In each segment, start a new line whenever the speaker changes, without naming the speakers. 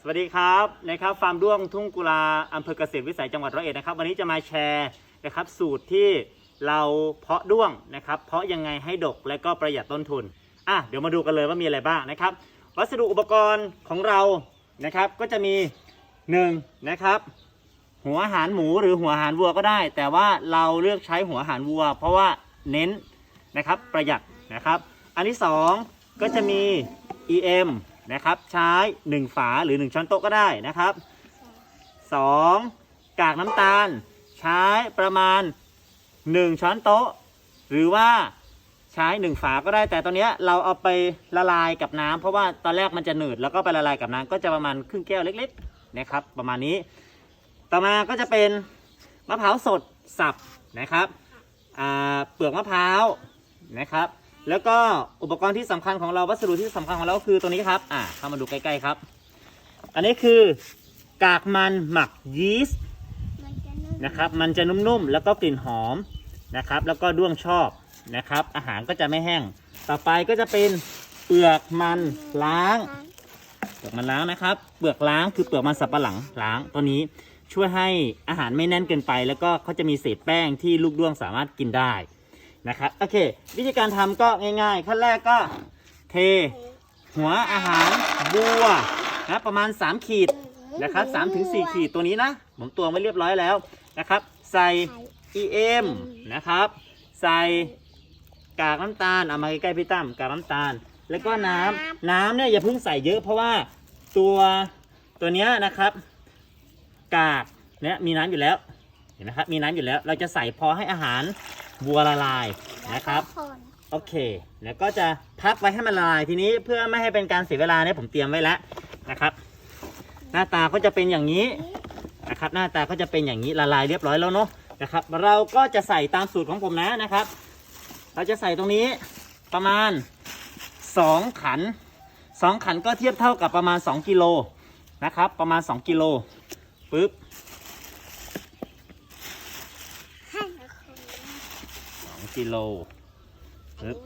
สวัสดีครับนะครับฟาร์มด้วงทุ่งกุลาอำเภอเกษตรวิสัยจังหวัดร้อยเอ็ดนะครับ วันนี้จะมาแชร์นะครับสูตรที่เราเพาะด้วงนะครับ เพาะยังไงให้ดกและก็ประหยัดต้นทุนอะเดี๋ยวมาดูกันเลยว่ามีอะไรบ้างนะครับ วัสดุอุปกรณ์ของเรานะครับก็จะมีหนึ่งนะครับหัวอาหารหมูหรือหัวอาหารวัวก็ได้ แต่ว่าเราเลือกใช้หัวอาหารวัว เพราะว่าเน้นนะครับประหยัดนะครับ อันที่สองก็จะมี EM นะครับ ใช้ 1 ฝาหรือ 1 ช้อนโต๊ะก็ได้นะครับ 2. กากน้ำตาล ใช้ประมาณ 1 ช้อนโต๊ะ หรือว่าใช้ 1 ฝาก็ได้ แต่ตอนนี้เราเอาไปละลายกับน้ำเพราะว่าตอนแรกมันจะหนืดแล้วก็ไปละลายกับน้ำก็จะประมาณครึ่งแก้วเล็กๆนะครับ ประมาณนี้ ต่อมาก็จะเป็นมะพร้าวสดสับนะครับเปลือกมะพร้าวนะครับ แล้วก็อุปกรณ์ที่สำคัญของเราวัสดุที่สำคัญของเราก็คือตัวนี้ครับ อ่าเข้ามาดูใกล้ๆครับ อันนี้คือกากมันหมักยีสต์นะครับ มันจะนุ่มๆ แล้วก็กลิ่นหอมนะครับ แล้วก็ด้วงชอบนะครับ อาหารก็จะไม่แห้ง ต่อไปก็จะเป็นเปลือกมันล้าง เปลือกมันล้างนะครับ เปลือกล้างคือเปลือกมันสับปะหลังล้างตัวนี้ช่วยให้อาหารไม่แน่นเกินไป แล้วก็เขาจะมีเศษแป้งที่ลูกด้วงสามารถกินได้ นะครับโอเค วิธีการทำก็ง่ายๆขั้นแรกก็เทหัวอาหารบัวนะประมาณ 3 ขีดนะครับ3ถึง4ขีดตัวนี้นะผมตวงไว้เรียบร้อยแล้วนะครับ ใส่ EM นะครับ ใส่กากน้ำตาลเอามาใกล้ๆพี่ตั้มกากน้ำตาล แล้วก็น้ำน้ำเนี่ยอย่าเพิ่งใส่เยอะเพราะว่าตัวตัวเนี้ยนะครับ กากเนี่ยมีน้ำอยู่แล้วเห็นไหมครับมีน้ำอยู่แล้ว เราจะใส่พอให้อาหาร บัวละลายนะครับ โอเค แล้วก็จะพักไว้ให้มันละลายทีนี้เพื่อไม่ให้เป็นการเสียเวลาเนี่ยผมเตรียมไว้แล้วนะครับ หน้าตาก็จะเป็นอย่างนี้นะครับ หน้าตาก็จะเป็นอย่างนี้ละลายเรียบร้อยแล้วเนาะนะครับ เราก็จะใส่ตามสูตรของผมนะนะครับ เราจะใส่ตรงนี้ประมาณ 2 ขัน 2 ขันก็เทียบเท่ากับประมาณ 2 กิโลนะครับ ประมาณ 2 กิโลปึ๊บ กิโลปึ๊บ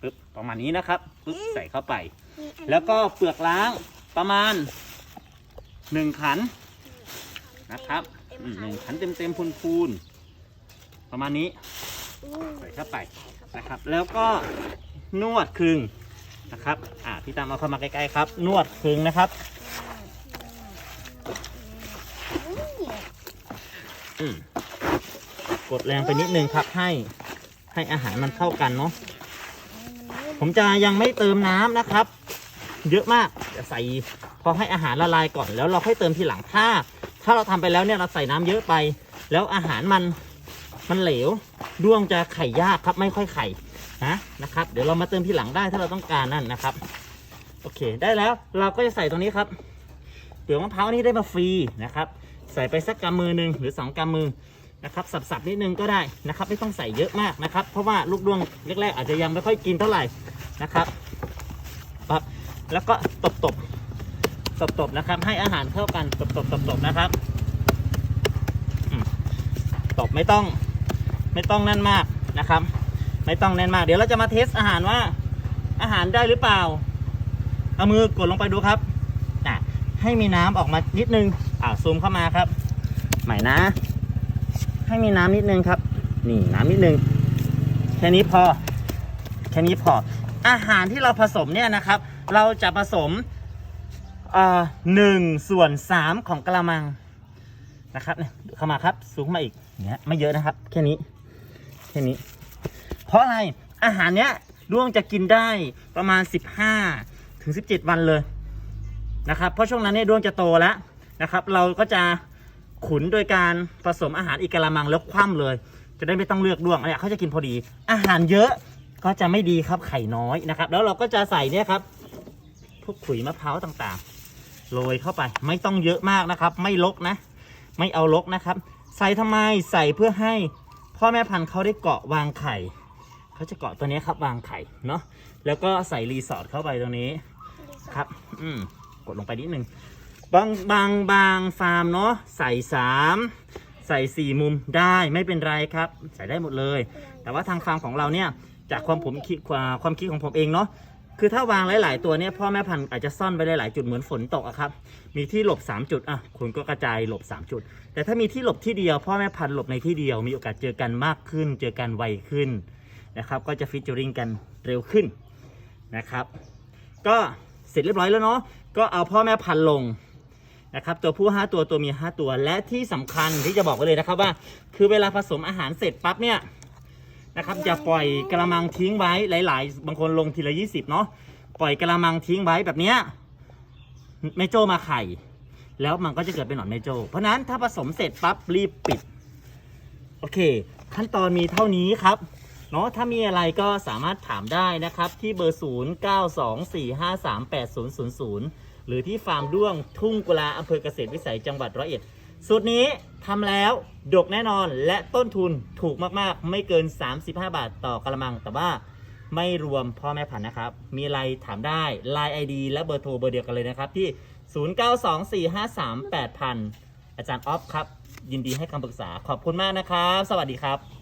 ปึ๊บประมาณนี้นะครับปึ๊บใส่เข้าไป แล้วก็เปลือกล้างประมาณหนึ่งขันนะครับอืมหนึ่งขันเต็มเต็มๆพูนๆประมาณนี้ใส่เข้าไปนะครับ แล้วก็นวดคึงนะครับ อ่าพี่ตามเอาเข้ามาใกล้ๆครับ นวดคึงนะครับอืม กดแรงไปนิดนึงครับให้ให้อาหารมันเข้ากันเนาะผมจะยังไม่เติมน้ำนะครับ เยอะมากจะใส่พอให้อาหารละลายก่อนแล้วเราค่อยเติมทีหลังถ้า ถ้าเราทำไปแล้วเนี่ยเราใส่น้ำเยอะไป แล้วอาหารมันมันเหลวด้วงจะไข่ยากครับไม่ค่อยไข่นะนะครับ เดี๋ยวเรามาเติมทีหลังได้ถ้าเราต้องการนั่นนะครับ โอเคได้แล้วเราก็จะใส่ตรงนี้ครับเปลือกมะพร้าวนี่ได้มาฟรีนะครับ ใส่ไปสักกำมือหนึ่งหรือสองกำมือ นะครับสับๆนิดนึงก็ได้นะครับ ไม่ต้องใส่เยอะมากนะครับ เพราะว่าลูกดวงแรกๆอาจจะยังไม่ค่อยกินเท่าไหร่นะครับปั๊บแล้วก็ตบๆตบๆนะครับ ให้อาหารเข้ากันตบๆตบๆนะครับตบไม่ต้องไม่ต้องแน่นมากนะครับ ไม่ต้องแน่นมาก เดี๋ยวเราจะมาเทสอาหารว่าอาหารได้หรือเปล่า เอามือกดลงไปดูครับอะให้มีน้ำออกมานิดนึงอ่าซูมเข้ามาครับ ใหม่นะ ให้มีน้ำนิดนึงครับ นี่น้ำนิดนึง แค่นี้พอ แค่นี้พอ อาหารที่เราผสมเนี่ยนะครับ เราจะผสมอ่าหนึ่งส่วนสามของกระมังนะครับเนี่ยเข้ามาครับ สูงมาอีกเนี่ยไม่เยอะนะครับ แค่นี้ แค่นี้ เพราะอะไรอาหารเนี้ยด้วงจะกินได้ประมาณ 15 ถึง 17 วันเลยนะครับ เพราะช่วงนั้นเนี่ยด้วงจะโตแล้วนะครับ เราก็จะ ขุนโดยการผสมอาหารอีกกระมังแล้วคว่ำเลย จะได้ไม่ต้องเลือกด้วงเนี่ยเขาจะกินพอดี อาหารเยอะก็จะไม่ดีครับไข่น้อยนะครับ แล้วเราก็จะใส่เนี่ยครับพวกขุยมะพร้าวต่างๆโรยเข้าไปไม่ต้องเยอะมากนะครับ ไม่ลกนะ ไม่เอาลกนะครับ ใส่ทำไมใส่เพื่อให้พ่อแม่พันธุ์เขาได้เกาะวางไข่เขาจะเกาะตัวนี้ครับวางไข่เนาะแล้วก็ใส่รีสอร์ทเข้าไปตรงนี้ครับ อืมกดลงไปนิดนึง บางบางบางฟาร์มเนาะใส่สามใส่สี่มุมได้ไม่เป็นไรครับ ใส่ได้หมดเลย แต่ว่าทางฟาร์มของเราเนี่ยจากความผมคิดความคิดของผมเองเนาะคือถ้าวางหลาย ๆ ตัวเนี่ยพ่อแม่พันธุ์อาจจะซ่อนไว้หลาย ๆ จุดเหมือนฝนตกอะครับ มีที่หลบ 3 จุดอะคุณก็กระจายหลบ 3 จุด แต่ถ้ามีที่หลบที่เดียว พ่อแม่พันธุ์หลบในที่เดียว มีโอกาสเจอกันมากขึ้น เจอกันไวขึ้นนะครับ ก็จะฟิชเจอริงกันเร็วขึ้นนะครับ ก็เสร็จเรียบร้อยแล้วเนาะก็เอาพ่อแม่พันธุ์ลง นะครับตัวผู้ 5 ตัวตัวเมีย5ตัวและที่สำคัญที่จะบอกไว้เลยนะครับว่า คือเวลาผสมอาหารเสร็จปั๊บเนี่ยนะครับอย่าปล่อยกระมังทิ้งไว้หลาย ๆ บางคนลงทีละ 20 เนาะปล่อยกระมังทิ้งไว้แบบเนี้ยแม่โจ้มาไข่ แล้วมันก็จะเกิดเป็นหนอนแม่โจ้เพราะฉะนั้นถ้าผสมเสร็จปั๊บรีบปิด โอเค ขั้นตอนมีเท่านี้ครับ เนาะถ้ามีอะไรก็สามารถถามได้นะครับ ที่เบอร์ 0 9 2 4 5 3 8 0 0 0 หรือที่ฟาร์มด้วงทุ่งกุลาอำเภอเกษตรวิสัยจังหวัดร้อยเอ็ดสูตรนี้ทำแล้วดกแน่นอนและต้นทุนถูกมากๆ ไม่เกิน 35 บาทต่อกระมัง แต่ว่าไม่รวมพ่อแม่พันธุ์นะครับ มีอะไรถามได้ Line ID และเบอร์โทรเบอร์เดียวกันเลยนะครับ ที่ 0924538000 อาจารย์ออฟครับ ยินดีให้คำปรึกษาขอบคุณมากนะครับ สวัสดีครับ